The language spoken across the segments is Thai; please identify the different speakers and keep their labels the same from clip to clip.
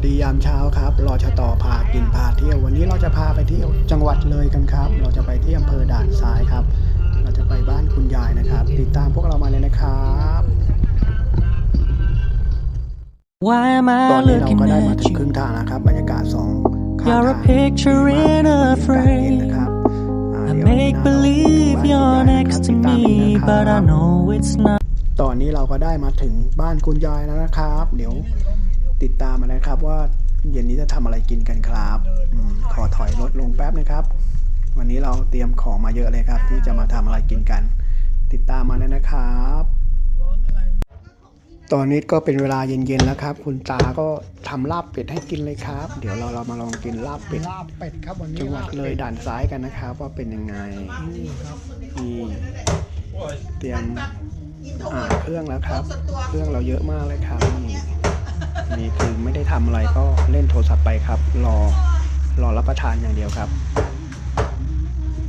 Speaker 1: สวัสดียามเช้าครับรอชะต่อพากินพาเที่ยว วันนี้เราจะพาไปเที่ยวจังหวัดเลยกันครับ เราจะไปที่อำเภอด่านซ้ายครับ เราจะไปบ้านคุณยายนะครับ ติดตามพวกเรามาเลยนะครับ
Speaker 2: Why am
Speaker 1: ตอน
Speaker 2: I
Speaker 1: นี้เรา
Speaker 2: looking
Speaker 1: ก็ได้มา
Speaker 2: at
Speaker 1: ถึง
Speaker 2: you?
Speaker 1: ครึ่งทางแล้วครับบรรยากาศสองข้าง
Speaker 2: You're
Speaker 1: ทา
Speaker 2: a
Speaker 1: ง
Speaker 2: picture
Speaker 1: ดี
Speaker 2: in
Speaker 1: มาก
Speaker 2: a
Speaker 1: บรรยากาศเย็น
Speaker 2: frame.
Speaker 1: นะครับอ่า
Speaker 2: I
Speaker 1: เดี๋ยว
Speaker 2: make believe you're next to me, but I know it's not.
Speaker 1: ตอนนี้เราก็ได้มาถึงบ้านคุณยายแล้วนะครับ เดี๋ยว ติดตามมานะครับ ว่าเย็นนี้จะทำอะไรกินกันครับอมขอถอยรถลงแป๊บนะครับ วันนี้เราเตรียมของมาเยอะเลยครับ ที่จะมาทำอะไรกินกัน ติดตามมาเลยนะครับ ตอนนี้ก็เป็นเวลาเย็นๆแล้วครับ คุณตาก็ทำลาบเป็ดให้กินเลยครับ เดี๋ยวเราเรามาลองกินลาบเป็ด
Speaker 3: ลาบเป็ดครับวันนี้
Speaker 1: จังหวัดา
Speaker 3: บ
Speaker 1: เลย
Speaker 3: ป็ด
Speaker 1: ด่านซ้ายกันนะครับ ว่าเป็นยังไง
Speaker 3: นี่ครับ
Speaker 1: นี่เตรียมอ่าเครื่องแล้วครับ เครื่องเราเยอะมากเลยครับนี่ นี่คือไม่ได้ทำอะไรก็เล่นโทรศัพท์ไปครับ รอรอรับประทานอย่างเดียวครับ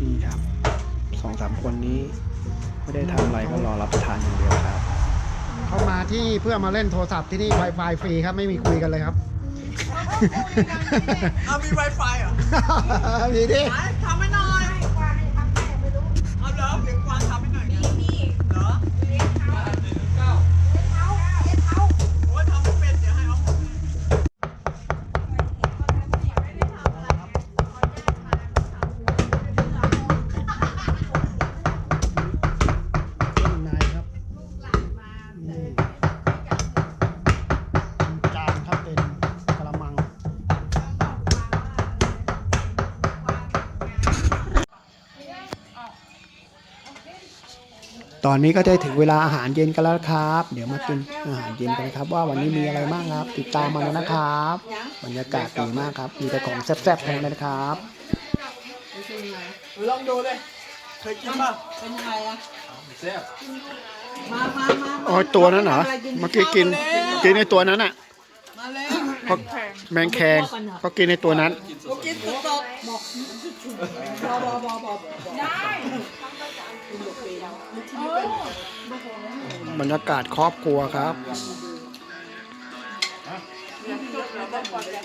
Speaker 1: นี่ครับสองสามคนนี้ ไม่ได้ทำอะไรก็รอรับประทานอย่างเดียวครับ
Speaker 3: เข้ามาที่เพื่อมาเล่นโทรศัพท์ที่นี่ Wi-Fi ฟรีครับ ไม่มีคุยกันเลยครับ
Speaker 4: เอามี Wi-Fi เหรอ
Speaker 3: ดีดิ
Speaker 4: ไหนทำให้
Speaker 1: ตอนนี้ก็ได้ถึงเวลาอาหารเย็นกันแล้วครับ เดี๋ยวมากินอาหารเย็นกันครับ ว่าวันนี้มีอะไรบ้างครับ ติดตามมาเลยนะครับ บรรยากาศดีมากครับมีแต่ของแซ่บๆทั้งนั้นเลยนะครับ
Speaker 4: ลองดูเลยเคยกินป่ะเป็นยังไงอะแซ่บมามามา
Speaker 1: อ๋อตัวนั้นเหรอเมื่อกี้กินกินในตัวนั้นอะ
Speaker 4: มาแล้ว
Speaker 1: เขาแมงแคงเขากินในตัวนั้น
Speaker 4: กูกินสดๆบอกบอบอบอบอบได้
Speaker 1: บรรยากาศครอบครัวครับ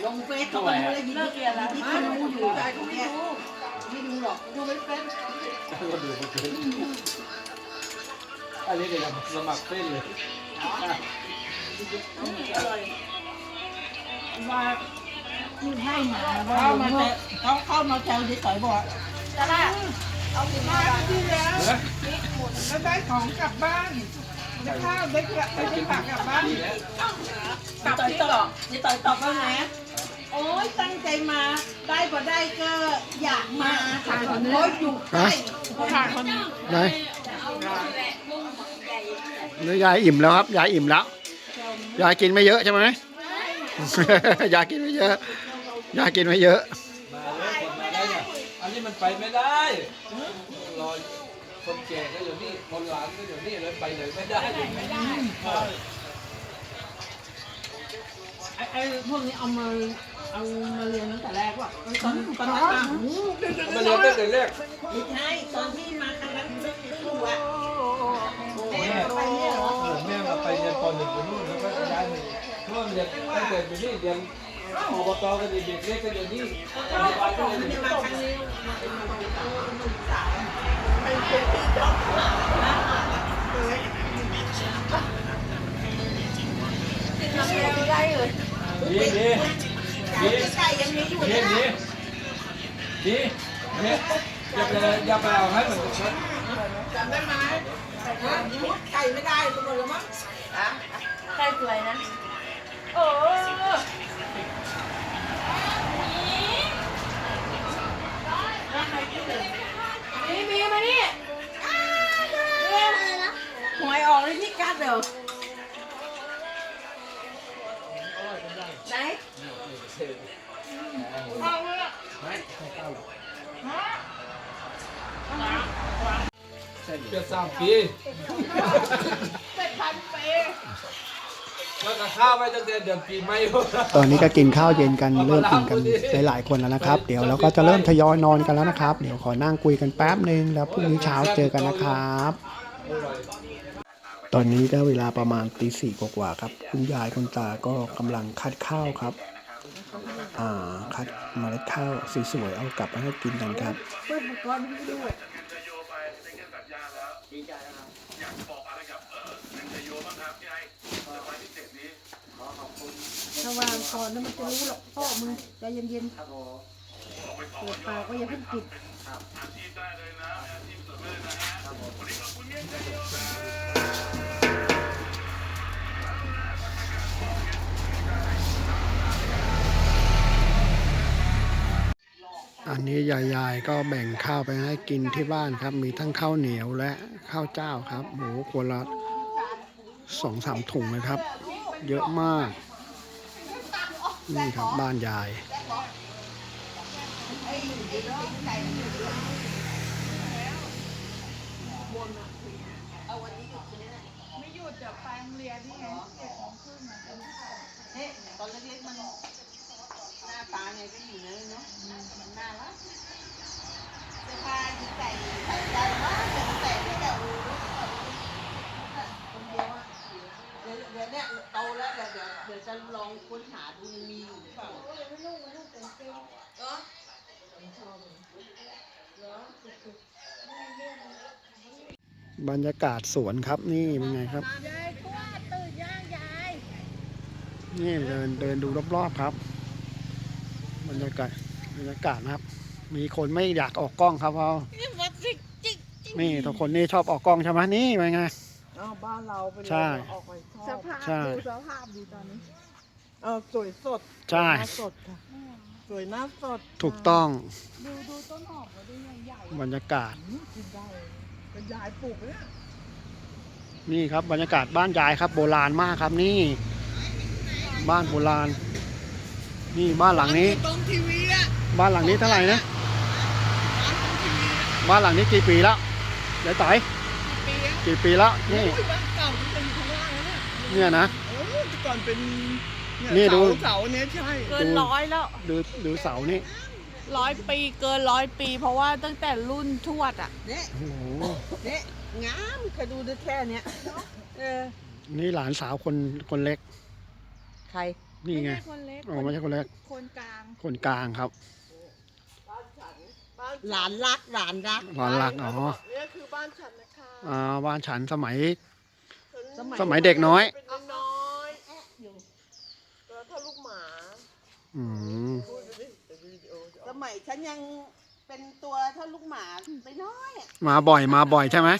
Speaker 4: ลงเฟซเขาไปเลยเลิกเรียนแล้วที่คนรู้อยู่ได้ของเนี่ยไม่ดูหรอกดูไม่เป็น
Speaker 5: อันนี้เดี๋ยวสมัครเต้นเลย
Speaker 4: เข้ามาแต่เขาเข้ามาแซวเฉยบอกจะได้เอาสิมาที่แล้ว แล้วได้ของกลับบ้านได้ข้าวได้กระได้ผักกลับบ้านกลับที่ต่อจะต่อยตอบว่าไงโอ้ยตั้งใจมา ได้ก็ได้ก็อยากมาค่ะโอ้ยอยู่ใกล้ค่ะคน
Speaker 1: ไหนนี่ยายอิ่มแล้วครับ ยายอิ่มแล้ว ยายกินไม่เยอะใช่ไหมยายกินไม่เยอะ ยายกินไม่เยอะ
Speaker 5: มาเลยคนมาได้เนี่ยอันนี้มันไปไม่ได้รอ คนแก่ก็อยู่นี่ คนหลานก็อยู่นี่เลยไปไหนไม่ได้ไม่ได้
Speaker 4: ไอ้ไอ้พวกนี้เอามาเอามาเรียนตั้งแต่แรกว่ะตอนตอนนั้นอะ
Speaker 5: มาเรียนตั้งแต่แรก
Speaker 4: ไม่ใช่ตอนที่มาครั้งนั้นไม่รู้อะ
Speaker 5: แม่ไปเนี่ยเหรอแม่มาไปเรียนปหนึ่งอยู่นู่นแล้วก็ย้ายมาเพราะว่าเรียนตั้งแต่อยู่นี่เรียนอบตก็เด็กเล็กก็อยู่นี่ไปก็เลย
Speaker 4: ไม่มาครั้งนี้
Speaker 5: ดีดีดีดีดีดีเนี่ยอย่าไปอย่าไปเอาให้มัน
Speaker 4: จำได้ไหมไก่ไม่ได้ตัวหมดแล้วมั้ง
Speaker 6: ใครสวยนะ โอ้ นี่มีมานี่
Speaker 4: หวยออกเลยที่กัดเดี๋ยวไหน
Speaker 5: เกือบสามปี แล้วก็ข้าวไว้ตั้งแต่เดือนปีใหม่
Speaker 1: ตอนนี้ก็กินข้าวเย็นกันเริ่มกินกันหลายๆคนแล้วนะครับ เดี๋ยวเราก็จะเริ่มทยอยนอนกันแล้วนะครับ เดี๋ยวขอนั่งคุยกันแป๊บหนึ่งแล้วพรุ่งนี้เช้าเจอกันนะครับ
Speaker 3: ตอนนี้ก็เวลาประมาณตีสี่กว่าๆครับ คุณยายคุณตาก็กำลังคัดข้าวครับอ่าคัดเมล็ดข้าวสวยๆเอากลับมาให้กินกันครับ
Speaker 7: ถ้าวางก่อนแล้วมันจะรู้หรอกพ่อมึงใจเย็นๆเปิดปากก็อย่าเพิ่งปิด
Speaker 3: อันนี้ยายๆก็แบ่งข้าวไปให้กินที่บ้านครับ มีทั้งข้าวเหนียวและข้าวเจ้าครับหมูคนละสองสามถุงเลยครับ เยอะมาก นี่ครับบ้านยาย
Speaker 8: ไม่หยุดจะไปโรงเรียนนี่ไงเจ็ดโมงครึ่งอะ
Speaker 4: เนี่ยตอนเล็กๆมัน หน้าตาไงก็อยู่นั่นเนาะมันน่ารักเสื้อผ้าที่ใส่ใส่ใจมากส่ไม่แต่อูคนเดียวอะเดี๋ยวเดี๋ยวเนี่ยโตแล้วเดี๋ยวเดี๋ยวเดี๋ยวจะ ลองค้นหาดูยังมีอยู่หรือเปล่าเออ
Speaker 3: บรรยากาศสวนครับนี่เป็นไงครับ
Speaker 7: ยายทวดตื่นย่างยาย
Speaker 3: นี่เดินเดินดูรอบๆครับ บรรยากาศบรรยากาศนะครับ มีคนไม่อยากออกกล้องครับเพราะนี่ทุกคนนี่ชอบออกกล้องใช่ไหมนี่เป็นไง
Speaker 8: อ๋อบ้านเราเป็น
Speaker 3: ใช่
Speaker 8: ออกไปช
Speaker 7: ส
Speaker 8: อบ
Speaker 7: ภาพ
Speaker 3: ใช่
Speaker 7: ดูสภาพดีตอนนี้
Speaker 8: เออสวยสด
Speaker 3: ใช่
Speaker 8: หน้าสดค่ะ สวยหน้าสด
Speaker 3: ถูกต้อง
Speaker 7: ดูดูต้นหอมก็ดูใหญ่
Speaker 3: บรรยากาศ
Speaker 8: อืมกินได้เลยเป็นยายปลูกเนี่ย
Speaker 3: นี่ครับบรรยากาศบ้านยายครับ โบราณมากครับนี่ บ้านโบราณ นี่บ้านหลังนี้
Speaker 8: ตรงทีวีอะ
Speaker 3: บ้านหลังนี้เท่าไหร่นะบ้านหลังนี้กี่ปีแล้วยายต่อย
Speaker 8: ปีอะ
Speaker 3: กี่ปีแล้วนี่
Speaker 8: อุ้ยบ้านเก่าที่เป็นอยู่ข้างล่างแล้วเนี่ย
Speaker 3: เนี่ยนะ
Speaker 8: โอ้แต่ก่อนเป็นเย
Speaker 3: นี่ดู
Speaker 8: เสาเสาเนี้ยใช่
Speaker 6: เกินร้อยแล้ว
Speaker 3: ดูดูเสานี่
Speaker 6: ร้อยปีเกินร้อยปี เพราะว่าตั้งแต่รุ่นทวดอะ
Speaker 4: เนี่ย
Speaker 3: โอ้โห
Speaker 4: เนี่ยงามเคยดูได้แค่เนี้ยเออ
Speaker 3: นี่หลานสาวคนคนเล็ก
Speaker 4: ใคร
Speaker 3: นี่ไง
Speaker 6: ไม่ใช่คนเล็ก
Speaker 3: อ๋อไม่ใช่คนเล็ก
Speaker 6: คนกลาง
Speaker 3: คนกลางครับ
Speaker 4: หลานรักหลานรัก
Speaker 3: หลานหลักอ๋อ
Speaker 8: เนี่ยคือบ้านฉันนะคะ
Speaker 3: อ่าบ้านฉันสมัย สมัยเด็กน้อย
Speaker 8: เป็นน้อยๆแอะอยู่ตัวเท่าลูกหมา
Speaker 3: อืม
Speaker 8: พูดไปดิเดี๋ยววิดีโอจะ
Speaker 4: สมัยฉันยังเป็นตัวเท่าลูกหมาไปน้อยอะ
Speaker 3: มาบ่อยมาบ่อยใช่ไหม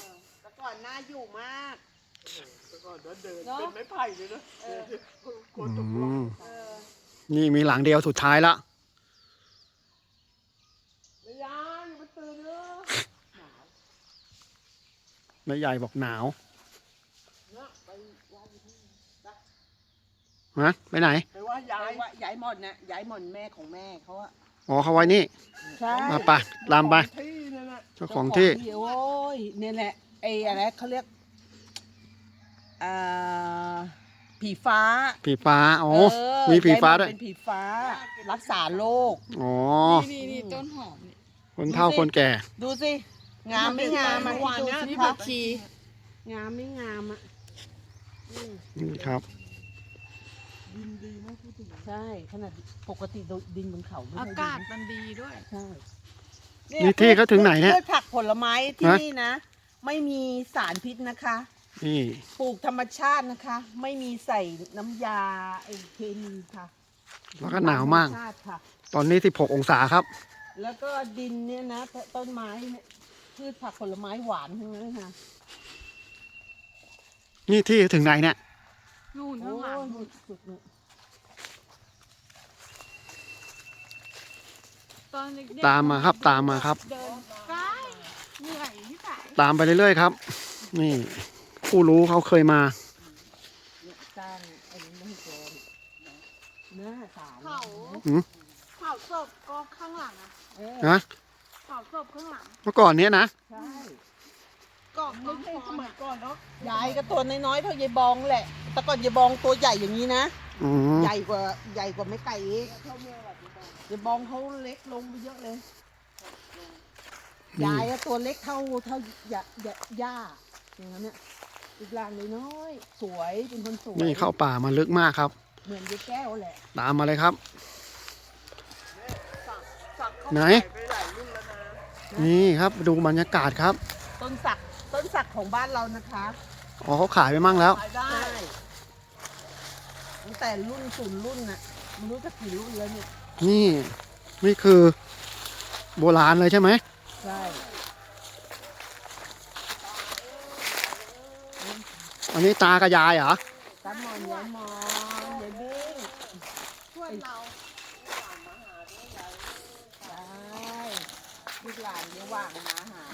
Speaker 4: แต่ก่อนน่าอยู่มาก
Speaker 8: แต่ก่อนเดินเดินเป็นไม้ไผ่เลยนะเออโค
Speaker 3: อื
Speaker 8: ตรตกลง
Speaker 3: มนี่มีหลังเดียวสุดท้ายละ
Speaker 8: ไม่ยายมันตื่นเลย
Speaker 3: แม่ใหญ่บอกหนาวฮะไปไหน
Speaker 8: ไปว่า ยายา
Speaker 4: ยว่ายายหมอนนะยายหมอนแม่ของแม่เขาอะ
Speaker 3: อ๋อเขาไว้นี่
Speaker 4: ใช่
Speaker 3: มาไปตามไป
Speaker 8: ที่นั่นน่ะ
Speaker 3: เจ้าของที่
Speaker 4: โอ้ยเนี่ยแหละไอ้อะไรเขาเรียกอ่าผีฟ้า
Speaker 3: ผีฟ้าอ๋อ
Speaker 4: เออ
Speaker 3: มีผีฟ้าด้วย
Speaker 4: ยหมอนเป็นผีฟ้า รักษาโรค
Speaker 3: อ๋อ
Speaker 6: นี่นี่ต้นหอมนี่
Speaker 3: คนเฒ่าคนแก่
Speaker 4: ดูสิงามไม่งามอะ
Speaker 8: เมื่อวาน
Speaker 4: ดู
Speaker 8: เนี้ย
Speaker 4: สิ
Speaker 6: นี่
Speaker 4: ค
Speaker 6: ผั
Speaker 4: รับ
Speaker 6: กชี
Speaker 4: งามไม่งามอะ
Speaker 3: นี่ครับ
Speaker 4: ใช่ ขนาดปกติดินบนเขาไม่
Speaker 6: อา
Speaker 4: ค่อย
Speaker 6: กาศ
Speaker 4: ดี
Speaker 6: มันดีด้วย
Speaker 4: ใช่
Speaker 3: นี่ที่เขาถึงไหนเนี่ย
Speaker 4: พืชผักผลไม้ที่
Speaker 3: ฮะ
Speaker 4: นี่นะ ไม่มีสารพิษนะคะ
Speaker 3: นี่
Speaker 4: ปลูกธรรมชาตินะคะ ไม่มีใส่น้ำยาไอเคมีค่ะ
Speaker 3: แล้วก็หนาวมาก
Speaker 4: ธรรชาติค่ะ
Speaker 3: ตอนนี้ 16 องศาครับ
Speaker 4: แล้วก็ดินเนี่ยนะต้นไม้เนี่ยพืชผักผลไม้หวานทั้งนั้นค่ะ
Speaker 3: นี่ที่ถึงไหนเนี่ย
Speaker 6: นู่น
Speaker 4: โอ้
Speaker 6: ข้างหลัง
Speaker 4: ยสุดๆเนี่ย
Speaker 6: ตอนเด็กๆ
Speaker 3: ตามมาครับตามมาครับ
Speaker 6: เดินใกล้เหนื่อยที่ไหน
Speaker 3: ตามไปเรื่อยๆครับ นี่ ผู้รู้เขาเคยมา
Speaker 4: เนี่ยสร้างอันนี้ไม่ให้แกเนื้อสาร
Speaker 6: เขา
Speaker 3: หืม
Speaker 6: เผาศพก็ข้างหลังอะ
Speaker 4: เออ
Speaker 3: นะ
Speaker 6: เผาศพข้างหลัง
Speaker 3: เมื่อก่อนเนี้ยนะ
Speaker 4: ใช่
Speaker 6: กล่อง
Speaker 8: ไม่ใช่สมัยก่อนเนาะ
Speaker 4: ยายก็ตัวน้อยๆเท่ายายบองแหละ แต่ก่อนยายบองตัวใหญ่อย่างนี้นะ
Speaker 3: อืม
Speaker 4: ใหญ่กว่าใหญ่กว่าไม่ไก่อีกยายบองเขาเล็กลงไปเยอะเลย
Speaker 3: นี่
Speaker 4: ยายอะตัวเล็กเท่าเท่าหยาหยาหญ้าอย่างนั้นเนี่ยอีกหลานน้อยๆสวยเป็นคนสวย
Speaker 3: นี่เข้าป่ามาลึกมากครับ
Speaker 4: เหมือนยายแก้วแหละ
Speaker 3: ตามมาเลยครับ ไหน นี่ครับดูบรรยากาศครับ
Speaker 4: ต้นสัก ต้นสักของบ้านเรานะคะ
Speaker 3: อ๋อเขาขายไปมั่งแล้ว
Speaker 4: ขายได้ตั้งแต่รุ่นศูนย์รุ่นน่ะไม่รู้จะกี่รุ่นแล้วเนี่ย
Speaker 3: นี่นี่คือโบราณเลยใช่ไหม
Speaker 4: ใช่
Speaker 3: อันนี้ตากับยายเหรอ
Speaker 4: ตามหมอนยายหมอนยายบิ้งช่วยเราได้ลูกหลานเนี่ยว่างมาหาเนี่ย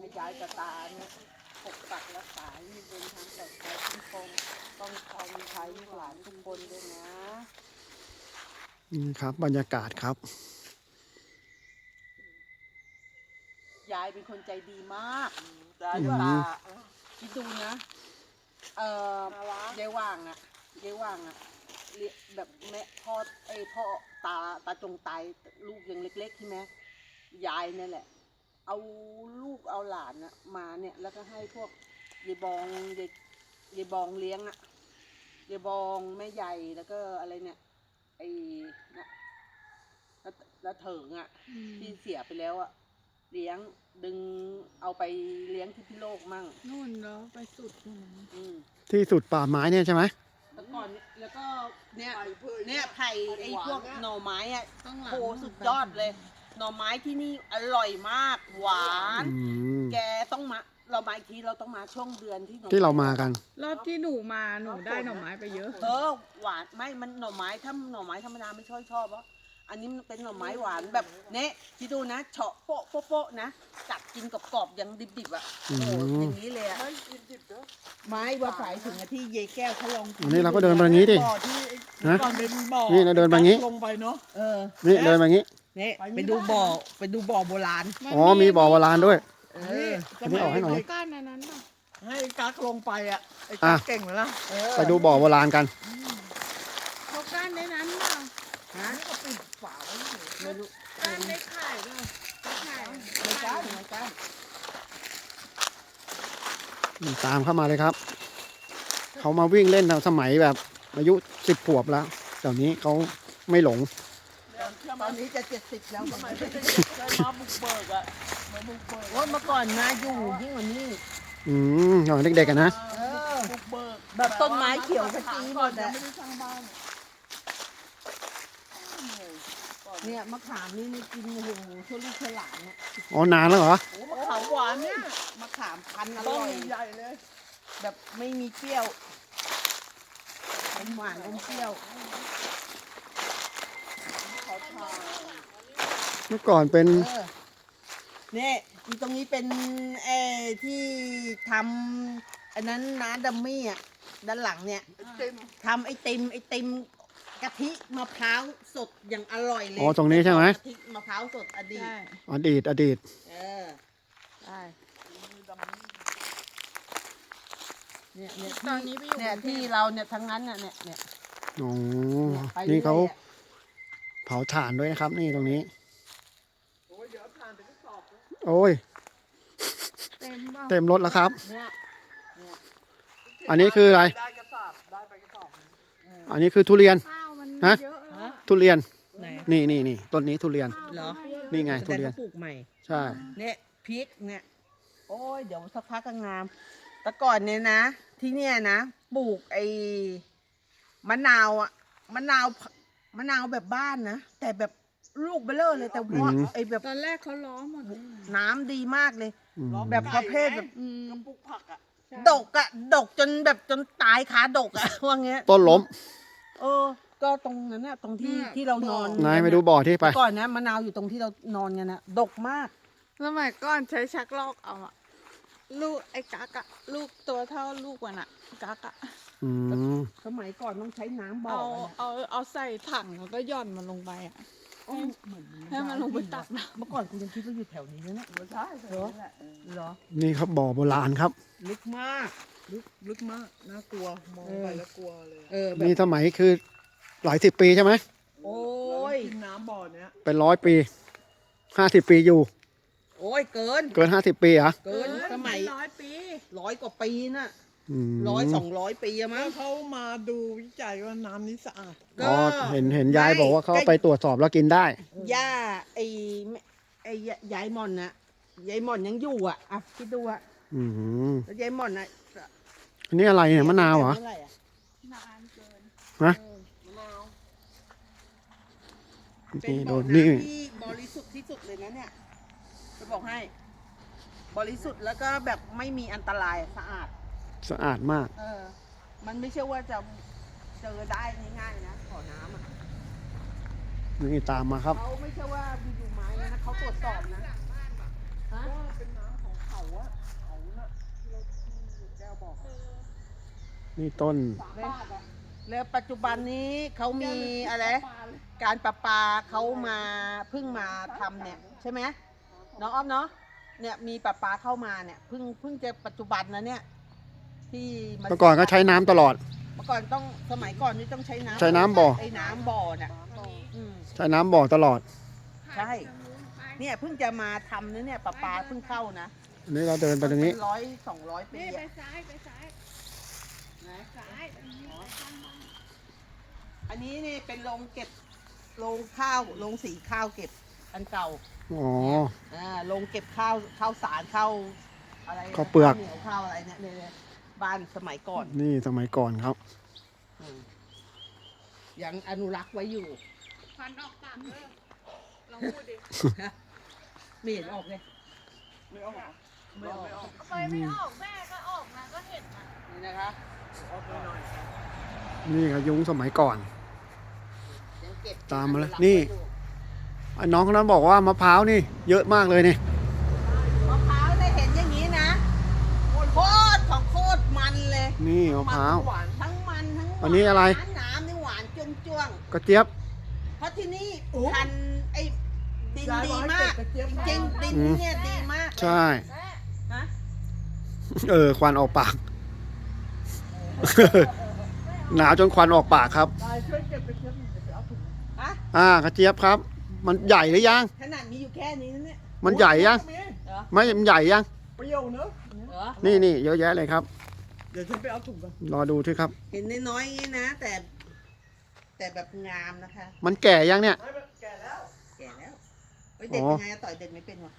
Speaker 4: ให้ก็พูให้ยายกับตาเนี่ยปกปักรักษาให้เป็นทางปลอดภัยทุกคนต้องคอยมีใช้ลูกหลานทุกคนด้วยนะ
Speaker 3: นี่ครับ บรรยากาศครับ
Speaker 4: ยายเป็นคนใจดีมาก
Speaker 3: อื
Speaker 4: ตามคิดดูนะ เอ่อยายว่างอะยายว่างอะเลี้ยแบบแม่พ่อไอยพ่อตาตาจงตายลูกยังเล็กๆใช่ไหมยายนั่นแหละ เอาลูกเอาหลานอะมาเนี่ย แล้วก็ให้พวกยายบองยายยายบองเลี้ยงอะยายบองแม่ใหญ่แล้วก็อะไรเนี่ยไอ้นะแล้วแล้วเถิงอะที่เสียไปแล้วอะเลี้ยงดึงเอาไปเลี้ยงที่พิโลกมั่ง
Speaker 8: นู่นเนาะไปสุดนู่น
Speaker 4: อืม
Speaker 3: ที่สุดป่าไม้เนี่ยใช่ไหม
Speaker 4: แล้วก่อนเนี่ยแล้วก็เนี่ยเนี่ยไผ่ไอ้พวกหน่อไม้อะ
Speaker 8: ต้องหลัง
Speaker 4: โหสุดยอดเลย หน่อไม้ที่นี่อร่อยมากหวาน
Speaker 3: อืม
Speaker 4: แกต้องมา เรามาอีกทีเราต้องมาช่วงเดือนที่หน่อไที่
Speaker 3: เรามากัน
Speaker 8: รอบที่หนูมาหนูได้หน่อไม้ไปเยอะ
Speaker 4: เออหวานไม่มันหน่อไม้ถ้าหน่อไม้ธรรมดาไม่ชอบชอบเพราะอันนี้มันเป็นหน่อไม้หวานแบบเนะที่ดูนะเฉาะโปะโปะโปะนะกัดกินกรอบๆยังดิบๆอะ
Speaker 3: อื
Speaker 4: โอ้
Speaker 3: ม
Speaker 4: โหอย่างนี้เลยอะไม้ว่าฝ่ายถึงอะที่เยายแก้วเขาลอง
Speaker 3: อันนี้เราก็เดินไปอย่างนี้ดิ
Speaker 8: บ่อที่
Speaker 3: ฮะ
Speaker 8: ก่อนเป็นบ่อ
Speaker 3: นี่เราเดินไปงี้
Speaker 8: ลงไปเนาะ
Speaker 4: เออ
Speaker 3: นี่เดินมาอย่างนี้
Speaker 4: เนี่ยไปดูบ่อไปดูบ่อโบราณ
Speaker 3: อ๋อมีบ่อโบราณด้วย
Speaker 4: เออ
Speaker 3: อันนี้ออกให้หน่อย
Speaker 8: ก้านในนั้นป่ะให้กักลงไปอะไอ้
Speaker 3: อะ
Speaker 8: กักเก่งไหมล่ะ
Speaker 4: เออ
Speaker 3: ไปดูบ่อโบราณกัน
Speaker 8: เขาก้านในนั้นเปล่า
Speaker 4: ฮะ
Speaker 8: ก็ปิดฝาไว้อยู่
Speaker 4: ไม่รู้
Speaker 8: ก้านได้ไข่ด้วยได้ไข่
Speaker 4: ไม่กล้าไม่กล้า
Speaker 3: ตามเข้ามาเลยครับ เขามาวิ่งเล่นตอนสมัยแบบอายุสิบขวบแล้วเดี๋ยวนี้เขาไม่หลง
Speaker 4: ตอนนี้จะเจ็ดสิบแล้วทำไมไม่ได้
Speaker 8: เคยมาบุกเบิกอะมาบุกเบิก
Speaker 4: ว่าเมื่อก่อนนะอยู่ยิ่งกว่านี้
Speaker 3: อืมตอนเด็กๆกันนะ
Speaker 4: เออ
Speaker 8: บุกเบิก
Speaker 4: แบบต้นไม้เขียวขจีหมด
Speaker 8: ยั
Speaker 4: อะ
Speaker 8: งไม่ได้สร้างบ้าน
Speaker 4: เนี่ยมะขามนี่นี่กินโอ้โหชั่วลูกชั่วหลานเนี่ย
Speaker 3: อ๋อนานแล้วเหรอ
Speaker 4: โอ้มะขามหวานเนี่ยมะขามพันธุ์อ
Speaker 8: ต้
Speaker 4: ร่
Speaker 8: น
Speaker 4: อย
Speaker 8: ใหญ่เลย
Speaker 4: แบบไม่มีเปรี้ยวอมหวานอมเปรี้ยว
Speaker 3: เมื่อก่อนเป็น
Speaker 4: เออเนี่ยที่ตรงนี้เป็นเออที่ทำอันนั้นน้าดัมมี่อะด้านหลังเนี่ยทำไอติมไอติมกะทิมะพร้าวสดอย่างอร่อยเลย
Speaker 3: อ๋อตรงนี้ใช่ไหม
Speaker 4: กะทิมะพร้าวสดอดีต
Speaker 8: ใช่
Speaker 3: อดีต อดีต
Speaker 4: เออ
Speaker 8: ใช่
Speaker 4: เนี่ยเนี่ย
Speaker 8: ตอนนี้ไปอยู่
Speaker 4: เนี่ยที่เราเนี่ยทั้งนั้นเนี่ยเนี่ยเนี่ย
Speaker 3: อ๋อ
Speaker 4: ไป
Speaker 3: นี่
Speaker 4: รื่อยๆ
Speaker 3: เขา
Speaker 4: อะ
Speaker 3: เผาถ่านด้วยนะครับ นี่ตรงนี้
Speaker 8: โอ้ยเดี๋ยวผ่านไปก็สอบแล้ว
Speaker 3: โอ้ย
Speaker 8: เต็มบ้า
Speaker 3: เต็มรถแล้วครับ
Speaker 4: เนี่ย
Speaker 3: อันนี้คืออะไร
Speaker 8: ได้กระสอบได้ไปกระสอบ
Speaker 3: อันนี้คือทุเรียน
Speaker 8: ข้าวมัน
Speaker 3: ฮะ
Speaker 8: เยอะแล้ว
Speaker 3: ทุเรียน
Speaker 4: ไหน
Speaker 3: นี่นี่นี่ต้นนี้ทุเรียน
Speaker 4: เหรอ
Speaker 3: นี่ไง
Speaker 4: แต่
Speaker 3: ทุเรียน
Speaker 4: เขาปลูกใหม่
Speaker 3: ใช่
Speaker 4: เนี่ยพริกเนี่ยโอ้ยเดี๋ยวสักพักก็งามแต่ก่อนเนี่ยนะ ที่เนี่ยนะปลูกไอ้มะนาวอะมะนาวมะนาวแบบบ้านนะแต่แบบ ลูกเบลเลอร์เลยแต่ว่าไอ้แบบ
Speaker 8: ตอนแรกเขาล้อมหมดเลย
Speaker 4: น้ำดีมากเลย
Speaker 3: อืม
Speaker 4: แบบประเภทแบบ
Speaker 8: อืม
Speaker 5: กระปุกผักอะ
Speaker 8: ใช่
Speaker 4: ดกอะดกจนแบบจนตายขาดกอะ ว่างี้
Speaker 3: ต้นล้ม
Speaker 4: เออ ก็ตรงนั้นน่ะตรงที่ที่เรานอน
Speaker 3: นายไปดูบ่อที่ไป
Speaker 4: ก่อนนะมะนาวอยู่ตรงที่เรานอนกันนะดกมาก
Speaker 8: สมัยก่อนใช้ชักลอกเอาอะลูกไอ้กักอะลูกตัวเท่าลูกมันอะกักอะ
Speaker 3: อืม
Speaker 4: สมัยก่อนต้องใช้น้ำบ่อ
Speaker 8: เอา
Speaker 4: กันอะ
Speaker 8: เอาเอาใส่ถังแล้วก็หย่อนมันลงไปอะ
Speaker 4: โอ้เหมือน
Speaker 8: ให้มันลงไปตักน้
Speaker 4: เมื่อก่อนคุณยังคิดว่าอยู่แถวนี้นะเนี่ยใช่เหรอเหรอ
Speaker 3: นี่ครับบ่อโบราณครับ
Speaker 4: ลึกมาก
Speaker 5: ลึกลึกมากน่ากลัวมองไปแล้วกลัวเลย
Speaker 4: เออแบ
Speaker 3: นี่
Speaker 4: บ
Speaker 3: สมัยคือหลายสิบปีใช่ไหม
Speaker 4: โอ้ย
Speaker 5: กินน้ำบ่อเนี้ย
Speaker 3: เป็นร้อยปี ห้าสิบปีอยู่
Speaker 4: โอ้ยเกิน
Speaker 3: เกินห้าสิบปีเหรอำ
Speaker 4: เกินสมัย
Speaker 8: ร้อยปี
Speaker 4: ร้อยกว่าปีน่ะ
Speaker 3: ม
Speaker 4: ร้อยสองร้อยปีอะมั้ง
Speaker 8: เขามาดูวิจัยว่าน้ำนี้สะอาด
Speaker 3: อ๋อเห็นเห็นยายบอกว่าเขาไปตรวจสอบแล้วกินได้
Speaker 4: ย่าไอ้แม่ไอ้ยายหม่อนน่ะยายหม่อนยังอยู่อะอะคิดดูอะ
Speaker 3: อืม
Speaker 4: แล้วยายหม่อนน่ะ
Speaker 3: อันนี้อะไรเนี่ยมะนาวเหรอ
Speaker 4: ท่ไะ
Speaker 3: ฮะ
Speaker 4: มะนาวเป็น
Speaker 3: นี่
Speaker 4: บ่
Speaker 3: โด
Speaker 4: อน
Speaker 3: นี่
Speaker 4: น้ำที่บริสุทธิ์ที่สุดเลยนะเนี่ยจะบอกให้ บริสุทธิ์แล้วก็แบบไม่มีอันตรายสะอาด
Speaker 3: สะอาดมาก
Speaker 4: เออ มันไม่ใช่ว่าจะเจอได้ง่ายๆนะขอน้ำอะ
Speaker 3: นี่ตามมาครับ
Speaker 4: เขาไม่ใช่ว่าอยู่ๆไม้นะเขาตรวจสอบนะฮะ
Speaker 8: เป็นน้ำของเขาอะเขาน่ะที่เราที่แก้วบอกอะ
Speaker 3: นี่ต้น
Speaker 4: แล้วปัจจุบันนี้เขามีอะไร การประปาเขามาเพิ่งมาทำเนี่ยใช่ไหมน้องอ้อมเนาะเนี่ยมีประปาเข้ามาเนี่ยเพิ่งเพิ่งจะปัจจุบันนะเนี่ย ที่มา
Speaker 3: เมื่อก่อนก็ใช้น้ำตลอด
Speaker 4: เมื่อก่อนต้องสมัยก่อนนี่ต้องใช้น้ำ
Speaker 3: ใช้น้ำบ่อ
Speaker 4: ไอ้น้ำบ่อน่ะอืม
Speaker 3: ใช้น้ำบ่อตลอด
Speaker 4: ใช่ เนี่ยเพิ่งจะมาทำนะเนี่ยประปาเพิ่งเข้านะ
Speaker 3: อันนี้เราเดินไปตรงนี้
Speaker 4: เป็นร้อยสองร้อยปี
Speaker 6: นี่ไป
Speaker 4: อะ
Speaker 6: ซ้ายไปซ้าย
Speaker 4: นะ
Speaker 6: ซ้ายอันนี้ไปข้างบน
Speaker 4: อันนี้นี่เป็นโรงเก็บโรงข้าวโรงสีข้าวเก็บอันเก่า
Speaker 3: อ๋อ
Speaker 4: อ่าโรงเก็บข้าวข้าวสารข้าวอะไรนะ
Speaker 3: ข้าวเปลือก
Speaker 4: เหนียวข้าวอะไรเนี่ยเนี่ย บ้านสมัยก่อน
Speaker 3: นี่สมัยก่อนครับ
Speaker 4: อืมยังอนุรักษ์ไว้อยู่
Speaker 6: ควันออกปากเออลองพูดดิ
Speaker 4: ไม่เห็นออกเลย
Speaker 8: ไม่เอาเหรอ
Speaker 4: ไม่ออก
Speaker 6: ทำไมไม่ออกแม่ก็ออกนะก็เห็นนะ
Speaker 4: นี่นะคะ
Speaker 8: เอาไปหน่อย
Speaker 3: นี่ครับยุ้งสมัยก่อน
Speaker 4: ยังเก็บ
Speaker 3: ตามมาแล้ว
Speaker 4: อรักษ์
Speaker 3: นี่
Speaker 4: ไว้อยู่
Speaker 3: ไอ้น้องคนนั้นบอกว่ามะพร้าวนี่ เยอะมากเลยนี่
Speaker 4: มะพร้าวได้เห็นอย่างนี้นะโคตรของโคตรมั นเลย
Speaker 3: นี่มะพร้าว
Speaker 4: หวานทั้งมันทั้งหวาน
Speaker 3: อันนี้อะไร
Speaker 4: น้ำนี่หวานจ้วงจ้วง
Speaker 3: กระเจี๊ยบ
Speaker 4: ๆเพราะที่นี่พันธุ์ไอ้ดินดีมาก
Speaker 8: ยยบอให้เบกระเจี๊ยบ
Speaker 4: จริงๆดิน
Speaker 3: อืม
Speaker 4: เนี่ยดีมาก
Speaker 3: ใช่
Speaker 4: ฮะ
Speaker 3: เออ ควันออกปาก หนาวจนควันออกปากครับ
Speaker 8: ยายช่วยเก็บกระเจี๊ยบหน่อยเดี๋ยวไปเอาถุง
Speaker 4: ฮะ
Speaker 3: อ่ากระเจี๊ยบครับ มันใหญ่หรือยัง
Speaker 4: ขนาดมีอยู่แค่นี้นะเนี่ย
Speaker 3: มันใหญ่ยัง
Speaker 8: มี
Speaker 4: เหรอ
Speaker 3: ไม่มันใหญ่ยัง
Speaker 8: เปรี้ยวเนอะ
Speaker 4: เหรอ
Speaker 3: นี่นี่เยอะแยะเลยครับ
Speaker 8: เดี๋ยวฉันไปเอาถุงกัน
Speaker 3: รอดูที่ครับ
Speaker 4: เห็นน้อยๆอย่างนี้นะ แต่ แต่แบบงามนะคะ
Speaker 3: มันแก่ยังเนี่ย
Speaker 8: ไม่แก่แล้ว
Speaker 4: แก่แล้วเฮ้ยเด็ด
Speaker 3: อ๋อ
Speaker 4: ยังไงอะต่อยเด็ดไม่เป็นวะ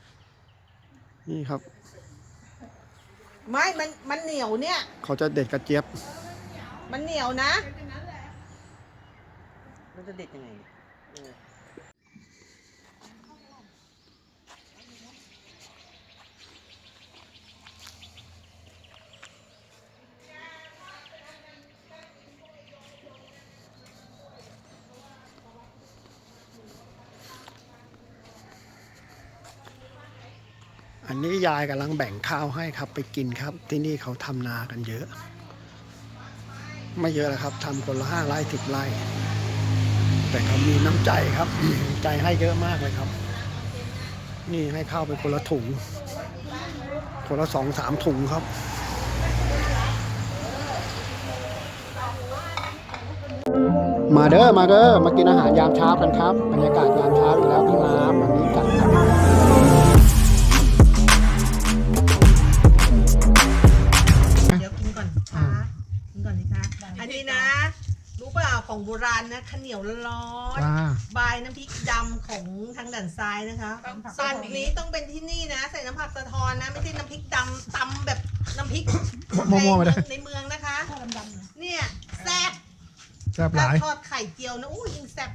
Speaker 3: นี่ครับ
Speaker 4: ไม่มันมันเหนียวเนี่ย
Speaker 3: เขาจะเด็ดกระเจี๊ยบ
Speaker 4: มันเหนียวนะ มันจะเด็ดยังไงเนี่ย อั
Speaker 3: นนี้ยายกำลังแบ่งข้าวให้ครับไปกินครับที่นี่เขาทำนากันเยอะ ไม่เยอะแล้วครับทำคนละห้าไร่สิบไร่ แต่เขามีน้ำใจครับใจให้เยอะมากเลยครับ นี่ให้ข้าวไปคนละถุง คนละสองสามถุงครับมาเด้อมาเด้อมากินอาหารยามเช้ากันครับบรรยากาศ
Speaker 4: ของโบราณนะข้าวเหนียวร้อน
Speaker 3: จ้า
Speaker 4: บายน้ำพริกดำของทางด่านซ้ายนะคะส่วนนี้ต้องเป็นที่นี่นะ ใส่น้ำผักสะทอนนะ ไม่ใช่น้ำพริกดำตำแบบน้ำพริก
Speaker 3: มั่วๆไปเลย
Speaker 4: ในเมืองนะคะเนี่ยแซ่บ
Speaker 1: แซ่บห
Speaker 4: ถ้า
Speaker 1: ลาย
Speaker 4: ทอดไข่เจียวนะอู้ยิ่งแซ่บ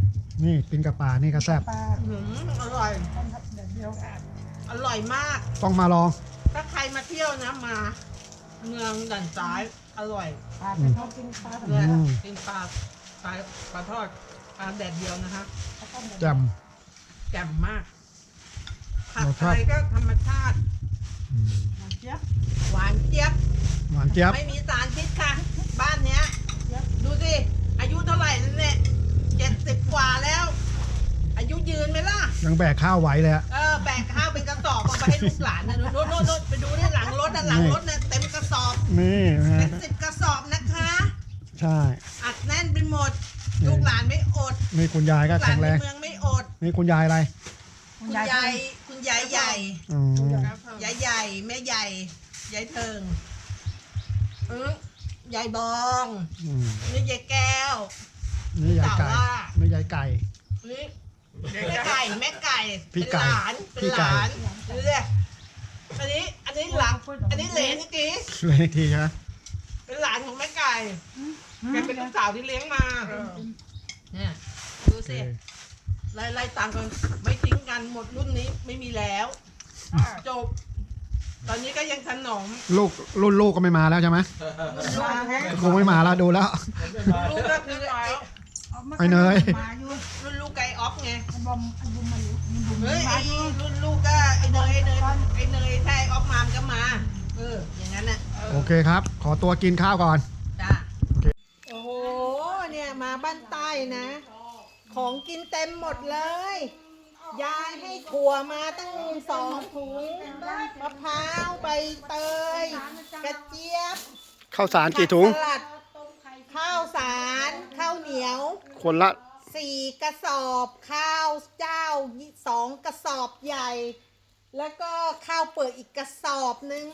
Speaker 1: นี่กินกับปลานี่ก็แซ่บ
Speaker 4: หืมอร่อยอร่อยมาก
Speaker 1: ต้องมาลอง
Speaker 4: ถ้าใครมาเที่ยวนะมา เมืองด่านซ้ายอร่อย
Speaker 1: อืม
Speaker 4: เนี่ย
Speaker 1: อืม
Speaker 4: กินปลาป ลาปลาทอดปลาแดดเดียวนะคะ
Speaker 1: แจ่ม
Speaker 4: แจ่มมาก ผัด
Speaker 1: รส
Speaker 4: ไท
Speaker 1: ชาติ
Speaker 4: ยก็ธรรมชาติ
Speaker 1: อืม
Speaker 4: หวานเจี๊ยบหวานเจี๊ยบ
Speaker 1: หวานเจี๊ยบ
Speaker 4: ไม่มีสารพิษค่ะ บ้านเนี้ย ดูสิ อายุเท่าไหร่แล้วเนี่ยเจ็ดสิบกว่าแล้ว อายุยืนไหมล่ะ
Speaker 1: ยังแบกข้าวไหวเลยอะ
Speaker 4: เออแบกข้าวเป็นกระสอบเอาไปให้ลูกหลานนะโน่นโน่นโน่นไปดูนี่หลังรถนะหลังรถนะเต็มกระสอบ
Speaker 1: นี่นะ
Speaker 4: เป็น
Speaker 1: ฮะ
Speaker 4: สิบกระสอบนะคะ
Speaker 1: ใช่
Speaker 4: อัดแน่นเป็นหมดลูกหลานไม่อด
Speaker 1: นี่คุณยาย
Speaker 4: ลู
Speaker 1: ก็
Speaker 4: กหลา
Speaker 1: แข็
Speaker 4: น
Speaker 1: ง
Speaker 4: ใน
Speaker 1: แรง
Speaker 4: เมืองไม่อด
Speaker 1: นี่คุณยายอะไร
Speaker 4: คุณยายคุณยายใหญ่
Speaker 1: อืม
Speaker 4: ยายใหญ่แม่ใหญ่ยายเทิงเออยายบอง
Speaker 1: อืม
Speaker 4: นี่ยายแก้ว
Speaker 1: นี่ยายไก่
Speaker 4: แต่ว่า
Speaker 1: นี่ยายไก่
Speaker 4: นี่แม่ไก่แม่ไก่
Speaker 1: พี่
Speaker 4: เป็น
Speaker 1: ไก่
Speaker 4: หลานเป็
Speaker 1: พี่
Speaker 4: นห
Speaker 1: ไก่
Speaker 4: ลานดูดิอันนี้อันนี้หลานอันนี้เหลนเมื่อกี้
Speaker 1: เลยอีกทีใช่ไหม
Speaker 4: เป็นหลานของแม่ไก่ แกเป็นลูกสาวที่เลี้ยงมาเนี่ยดู
Speaker 1: โอเค
Speaker 4: สิไล่ไล่ตามกันไม่ทิ้งกันหมดรุ่นนี้ไม่มีแล้ว จบ ตอนนี้ก็ยังขนม
Speaker 1: ลูกรุ่นลูกก็ไม่มาแล้วใช่ไหม
Speaker 4: มาไง
Speaker 1: คงไม่มาแล้วดูแล้ว
Speaker 4: ลูกก็คือไอ้
Speaker 1: ไอ้เนย
Speaker 4: รุ่นลูกไก่ออฟไง
Speaker 7: บอมอันบุมมาอยู่มันบุม
Speaker 4: เฮ้ยไอ้รุ่นลูกก็ไอ้เนยไอ้เนยไอ้เนยถ้าไอ้ออฟมามนก็มาเอออย่างนั้นน่ะ
Speaker 1: โอเคครับ ขอตัวกินข้าวก่อน
Speaker 4: จ้าโอ้โห เนี่ย มาบ้านใต้นะ ของกินเต็มหมดเลย ยายให้ถั่วมาตั้งสองถุงมะพร้าวใบเตย กระเจี๊ยบ
Speaker 3: ข้าวสารกี่ถุง
Speaker 4: ผัสลัดข้าวสารข้าวเหนียว
Speaker 3: คนละ
Speaker 4: สี่กระสอบข้าวเจ้าสองกระสอบใหญ่ แล้วก็ข้าวเปลือกอีกกระสอบหนึ่ง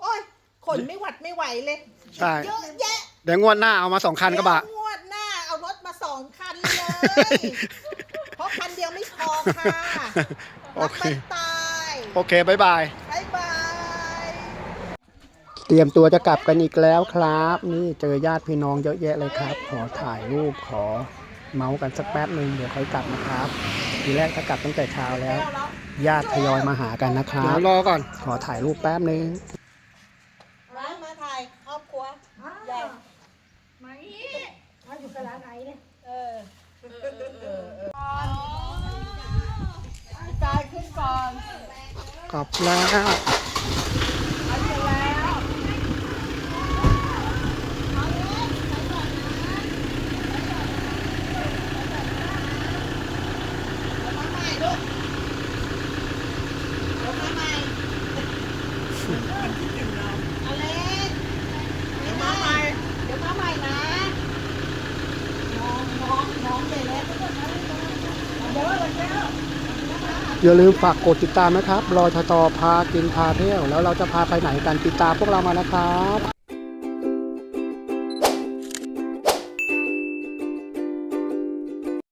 Speaker 4: โอ้ยขนไม่หวัดไม่ไหวเลย
Speaker 3: ใช่
Speaker 4: เยอะแยะ
Speaker 3: เดี๋ยวงวดหน้าเอามาสองคันกระบะ
Speaker 4: เดี๋ยว องคันเลย เพราะคันเดียวไม่พอค่ะ
Speaker 3: โอ
Speaker 4: รัก
Speaker 3: เค
Speaker 4: ไม่ตาย
Speaker 3: โอเคบายบาย
Speaker 4: บายบาย
Speaker 3: เตรียมตัวจะกลับกันอีกแล้วครับ นี่เจอญาติพี่น้องเยอะแยะเลยครับ ขอถ่ายรูปขอเมาส์กันสักแป๊บหนึ่งเดี๋ยวค่อยกลับนะครับ ทีแรกถ้ากลับตั้งแต่เช้าแล้ว ญาติทยอยมาหากันนะครับ เดี๋ยวรอก่อน ขอถ่ายรูปแป๊บหนึ่ง
Speaker 4: มามาถ่ายครอบครัวใหญ่
Speaker 7: มาอยู่กับร้านไหนเนี่ย
Speaker 4: เออตายขึ้นก่อน
Speaker 3: กลับแล้ว
Speaker 4: มาใหม่ลูกเดี๋ยวมาใหม่อเล็กเดี๋ยวมาใหม่ เดี๋ยวมาใหม่นะมองมองมองใหญ่แล้วเดี๋ยวเดี๋ยว
Speaker 3: อย่าลืมฝากกดติดตามนะครับ รอชตพากินพาเที่ยว แล้วเราจะพาไปไหนกันติดตามพวกเรามานะครับ